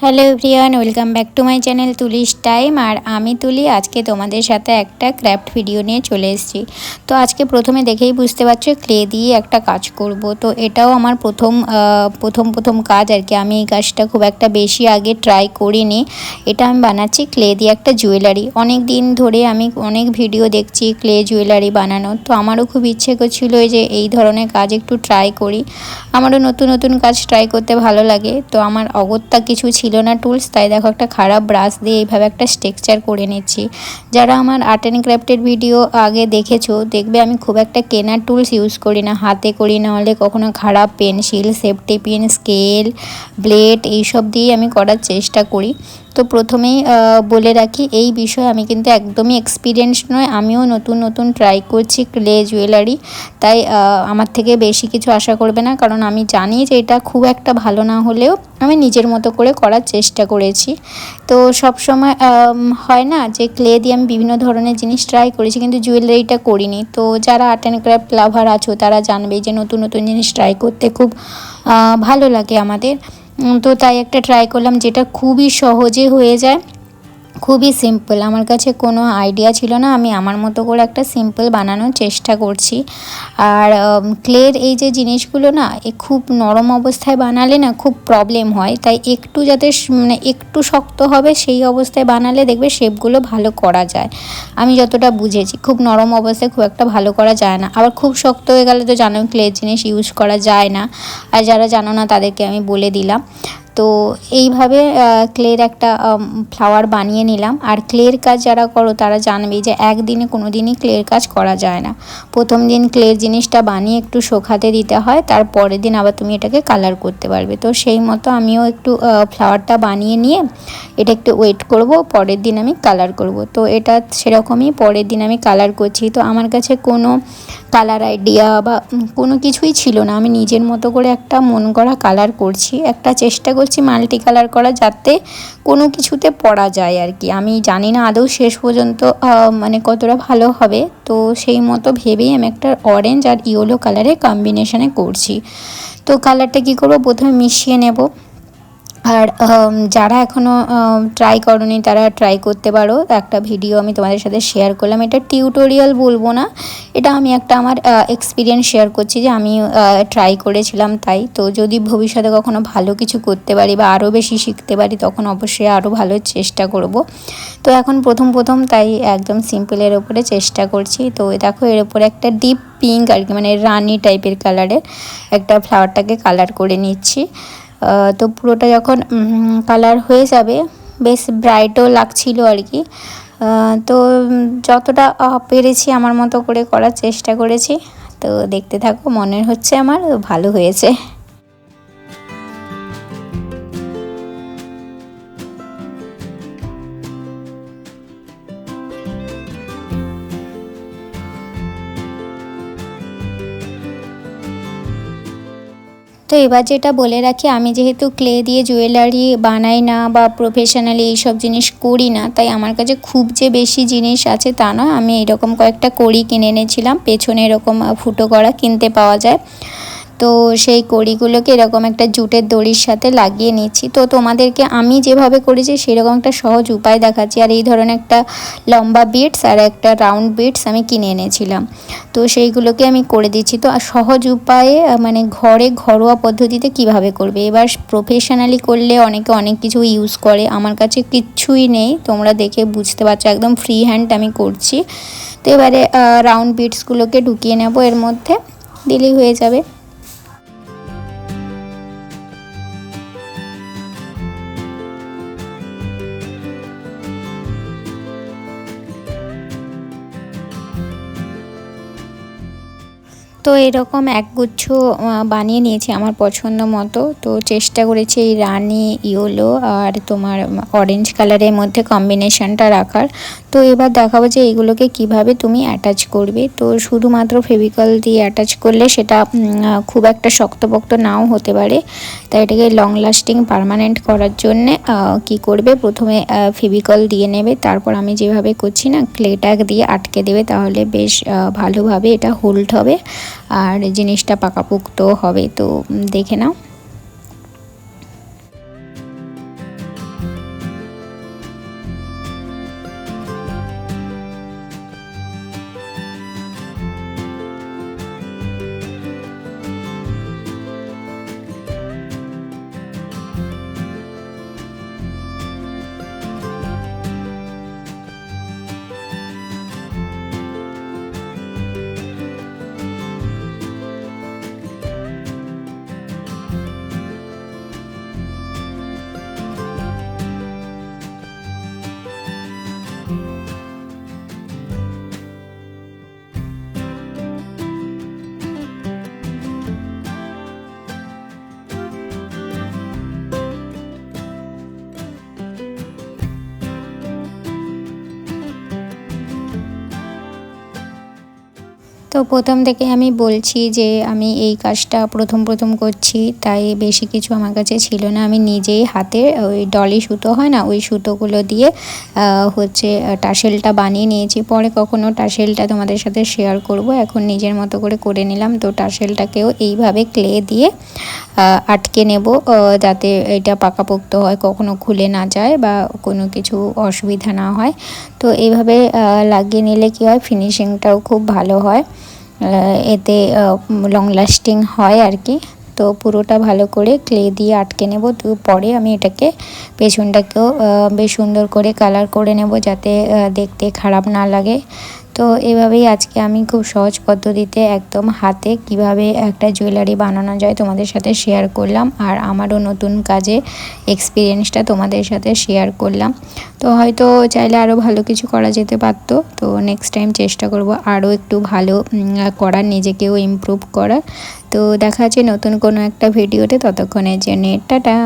Hello everyone, welcome back to my channel Tuli's time. আর আমি তুলি, আজকে তোমাদের সাথে একটা ক্র্যাফট ভিডিও নিয়ে চলে এসেছি। তো আজকে প্রথমে দেখেই বুঝতে পারছ, ক্লে দিয়ে একটা কাজ করব। তো এটাও আমার প্রথম প্রথম প্রথম কাজ আর কি। আমি এই কাজটা খুব একটা বেশি আগে ট্রাই করিনি। এটা আমি বানাচ্ছি ক্লে দিয়ে একটা জুয়েলারি। অনেক দিন ধরে আমি অনেক ভিডিও দেখছি ক্লে জুয়েলারি বানানো। তো আমারও খুব ইচ্ছে করছিল যে এই ধরনের কাজ একটু ট্রাই করি। আমারও নতুন নতুন কাজ ট্রাই করতে ভালো লাগে। তো আমার অগত্যা কিছু ছিল না টুলস তাই দেখো একটা খারাপ ব্রাশ দিয়ে এইভাবে একটা স্ট্রেকচার করে নিচ্ছি। যারা আমার আর্ট অ্যান্ড ক্রাফটের ভিডিও আগে দেখেছ, দেখবে আমি খুব একটা কেনার টুলস ইউজ করি না, হাতে করি না, হলে কখনো খারাপ pencil safety pen scale blade এইসব দিয়ে আমি করার চেষ্টা করি। তো প্রথমেই বলে রাখি, এই বিষয়ে আমি কিন্তু একদমই এক্সপিরিয়েন্স নয়। আমিও নতুন নতুন ট্রাই করছি ক্লে জুয়েলারি তাই আমার থেকে বেশি কিছু আশা করবে না। কারণ আমি জানি যে এটা খুব একটা ভালো না হলেও আমি নিজের মতো করে করার চেষ্টা করেছি। তো সব সময় হয় না যে ক্লে দিয়ে আমি বিভিন্ন ধরনের জিনিস ট্রাই করেছি, কিন্তু জুয়েলারিটা করিনি। তো যারা আর্ট অ্যান্ড ক্রাফট লাভার আছো, তারা জানবে যে নতুন নতুন জিনিস ট্রাই করতে খুব ভালো লাগে আমাদের। তো তাই একটা ট্রাই করলাম যেটা খুবই সহজে হয়ে যায়। খুবই সিম্পল আমার কাছে কোনো আইডিয়া ছিল না। আমি আমার মতো করে একটা সিম্পল বানানোর চেষ্টা করছি। আর ক্লের এই যে জিনিসগুলো না, এ খুব নরম অবস্থায় বানালে না খুব প্রবলেম হয়। তাই একটু যাতে মানে একটু শক্ত হবে, সেই অবস্থায় বানালে দেখবে শেপগুলো ভালো করা যায়। আমি যতটা বুঝেছি, খুব নরম অবস্থায় খুব একটা ভালো করা যায় না। আবার খুব শক্ত হয়ে গেলে তো জানো ক্লের জিনিস ইউজ করা যায় না। আর যারা জানো না, তাদেরকে আমি বলে দিলাম। তো এইভাবে ক্লের একটা ফ্লাওয়ার বানিয়ে নিলাম। আর ক্লের কাজ যারা করো, তারা জানবে যে একদিনে কোনো দিনই ক্লের কাজ করা যায় না। প্রথম দিন ক্লের জিনিসটা বানিয়ে একটু শোকাতে দিতে হয়, তার পরের দিন আবার তুমি এটাকে কালার করতে পারবে। তো সেই মতো আমিও একটু ফ্লাওয়ারটা বানিয়ে নিয়ে এটা একটু ওয়েট করব, পরের দিন আমি কালার করব। তো এটা সেরকমই পরের দিন আমি কালার করছি। তো আমার কাছে কোনো কালার আইডিয়া বা কোনো কিছুই ছিল না। আমি নিজের মতো করে একটা মন করা কালার করছি। একটা চেষ্টা মাল্টি কালার করা যাতে কোনো কিছুতে পড়া যায় আর কি। আমি জানি না আদৌ শেষ পর্যন্ত মানে কতটা ভালো হবে। তো সেই মতো ভেবেই আমি একটা অরেঞ্জ আর ইয়েলো কালারের কম্বিনেশানে করছি। তো কালারটা কি করব? প্রথমে মিশিয়ে নেব। আর যারা এখনও ট্রাই করনি তারা ট্রাই করতে পারো। একটা ভিডিও আমি তোমাদের সাথে শেয়ার করলাম। এটা টিউটোরিয়াল বলব না। এটা আমি একটা আমার এক্সপিরিয়েন্স শেয়ার করছি যে আমি ট্রাই করেছিলাম তাই। তো যদি ভবিষ্যতে কখনো ভালো কিছু করতে পারি বা আরও বেশি শিখতে পারি, তখন অবশ্যই আরও ভালো চেষ্টা করব। তো এখন প্রথম প্রথম তাই একদম সিম্পলের ওপরে চেষ্টা করছি। তো দেখো, এর ওপরে একটা ডিপ পিঙ্ক আর কি মানে রানি টাইপের কালারের একটা ফ্লাওয়ারটাকে কালার করে নিচ্ছি। তো পুরোটা যখন কালার হয়ে যাবে, বেশ ব্রাইটও লাগছিল আর কি। তো যতটা পেরেছি আমার মতো করে করার চেষ্টা করেছি। তো দেখতে থাকো মনে হচ্ছে আমার ভালো হয়েছে। এবার যেটা বলে রাখি, আমি যেহেতু ক্লে দিয়ে জুয়েলারি বানাই না বা প্রফেশনালি এইসব জিনিস করি না, তাই আমার কাছে খুব যে বেশি জিনিস আছে তা নয়। আমি এরকম কয়েকটা করি কিনে এনেছিলাম, পেছনে এরকম ফুটো করা কিনতে পাওয়া যায়। তো সেই কড়িগুলোকে এরকম একটা জুটের দড়ির সাথে লাগিয়ে নিচ্ছি। তো তোমাদেরকে আমি যেভাবে করেছি সেরকম একটা সহজ উপায় দেখাচ্ছি। আর এই ধরনের একটা লম্বা বিটস আর একটা রাউন্ড বিটস আমি কিনে এনেছিলাম। তো সেইগুলোকে আমি করে দিচ্ছি। তো সহজ উপায়ে মানে ঘরে ঘরোয়া পদ্ধতিতে কীভাবে করবে? এবার প্রফেশনালি করলে অনেকে অনেক কিছু ইউজ করে। আমার কাছে কিচ্ছুই নেই। তোমরা দেখে বুঝতে পারছ। একদম ফ্রি হ্যান্ড আমি করছি। তো এবারে রাউন্ড বিটসগুলোকে ঢুকিয়ে নেব। এর মধ্যে দিলেই হয়ে যাবে। তো এরকম একগুচ্ছ বানিয়ে নিয়েছি আমার পছন্দ মতো। তো চেষ্টা করেছি এই রানি, ইয়েলো আর তোমার অরেঞ্জ কালারের মধ্যে কম্বিনেশনটা রাখার। তো এবার দেখাবো যে এইগুলোকে কীভাবে তুমি অ্যাটাচ করবে। তো শুধুমাত্র ফেভিকল দিয়ে অ্যাটাচ করলে সেটা খুব একটা শক্তপোক্ত নাও হতে পারে। তাই এটাকে লং লাস্টিং পারমানেন্ট করার জন্যে কি করবে? প্রথমে ফেভিকল দিয়ে নেবে। তারপর আমি যেভাবে করছি না ক্লেটাক দিয়ে আটকে দেবে, তাহলে বেশ ভালোভাবে এটা হোল্ড হবে। আর জিনিসটা পাকাপোক্ত হবে তো দেখে নাও। তো প্রথম থেকে আমি বলছি যে আমি এই কাজটা প্রথম প্রথম করছি, তাই বেশি কিছু আমার কাছে ছিল না। আমি নিজেই হাতে ওই ডলি সুতো হয় না, ওই সুতোগুলো দিয়ে হচ্ছে টাসেলটা বানিয়ে নিয়েছি। পরে কখনো টাসেলটা তোমাদের সাথে শেয়ার করব। এখন নিজের মতো করে করে নিলাম। তো টাসেলটাকেও এইভাবে ক্লে দিয়ে আটকে নেব যাতে এটা পাকাপোক্ত হয়, কখনো খুলে না যায় বা কোনো কিছু অসুবিধা না হয়। তো এইভাবে লাগিয়ে নিলে কি হয় ফিনিশিংটাও খুব ভালো হয়। এতে লং লাস্টিং হয় আর কি। তো পুরোটা ভালো করে ক্লে দিয়ে আটকে নেব। তো পরে আমি এটাকে পেছনটাকেও বেশ সুন্দর করে কালার করে নেব যাতে দেখতে খারাপ না লাগে। তো এভাবেই আজকে আমি খুব সহজ পদ্ধতিতে একদম হাতে কীভাবে একটা জুয়েলারি বানানো যায় তোমাদের সাথে শেয়ার করলাম আর আমারও নতুন কাজে এক্সপিরিয়েন্সটা তোমাদের সাথে শেয়ার করলাম। তো হয়তো চাইলে আরও ভালো কিছু করা যেতে পারতো। তো নেক্সট টাইম চেষ্টা করব আরও একটু ভালো করার, নিজেকেও ইমপ্রুভ করার। তো দেখা যাচ্ছে নতুন কোনো একটা ভিডিওতে ততক্ষণের জন্য, টাটা!